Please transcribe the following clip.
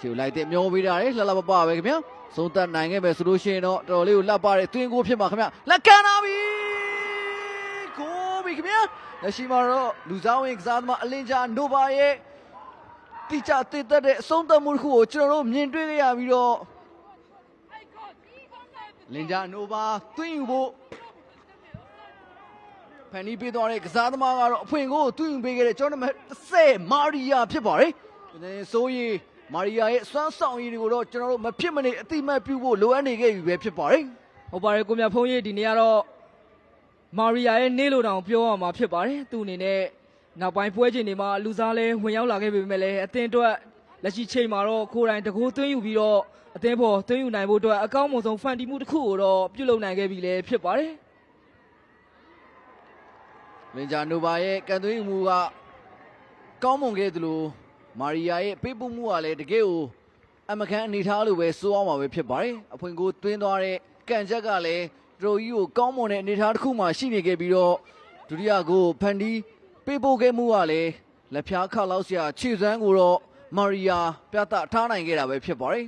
ခြေကိုလိုက်တဲ့မျောပေးတာလေလှလှပပပဲခင်ဗျာသုံးသက်နိုင်ခဲ့ပဲဆိုလို့ရှိရင်တော့တော်တော်လေးကိုလှပတဲ့သွင်းကိုဖြစ်မှာခင်ဗျာလက်ကန်လာပြီကိုပြီခင်ဗျာလက်ရှိမှာတော့လူစားဝင်ကစားသမားအလင်းချာနိုဘာရဲ့တိကျတည်တတ်တဲ့အဆုံးသတ်မှုတစ်ခုကိုကျွန်တော်တို့မြင်တွေ့ခဲ့ရပြီးတော့လင်ဂျာနိုဘာသွင်းယူဖို့ဖန်နီးပေးသွားတဲ့ကစားသမားကတော့အဖွင့်ကိုသွင်းယူပေးခဲ့တဲ့ကျွန်တော်နံပါတ်30မာရီယာဖြစ်ပါတယ်။ဒီနေ့ဆိုရင် မာရီယာရဲ့စွမ်းဆောင်ရည်တွေကိုတော့ကျွန်တော်တို့မဖြစ်မနေအတိမတ်ပြုဖို့လိုအပ်နေခဲ့ပြီပဲဖြစ်ပါတယ်။ဟုတ်ပါတယ်ကိုမြတ်ဖုံးကြီးဒီနေ့ကတော့မာရီယာရဲ့နေ့လိုတောင်ပြောရမှာဖြစ်ပါတယ်သူအနေနဲ့နောက်ပိုင်းပွဲချိန်တွေမှာလူစားလဲဝင်ရောက်လာခဲ့ပေမဲ့လည်းအသင်းအတွက်လက်ရှိချိန်မှာတော့ကိုယ်တိုင်တကူသွင်းယူပြီးတော့အသင်းပေါ်သွင်းယူနိုင်ဖို့အတွက်အကောင်းဆုံးဖန်တီးမှုတစ်ခုကိုတော့ပြုလုပ်နိုင်ခဲ့ပြီလည်းဖြစ်ပါတယ်လင်ဂျာနိုဘာရဲ့ကန်သွင်းမှုကကောင်းမွန်ခဲ့သလို မာရီယာရဲ့ပေးပို့မှုကလည်းတကယ်ကိုအမကန်အနေထားလို့ပဲစိုးအောင်ပါပဲဖြစ်ပါတယ်အဖွင့်ကိုသွင်းသွားတဲ့ကန်ချက်ကလည်းတော်ကြီးကိုကောင်းမွန်တဲ့အနေထားတစ်ခုမှရှိနေခဲ့ပြီးတော့ဒုတိယကိုဖန်ဒီပေးပို့ခဲ့မှုကလည်းလက်ဖျားခါလောက်စရာခြေစမ်းကိုတော့မာရီယာပြသထားနိုင်ခဲ့တာပဲဖြစ်ပါတယ်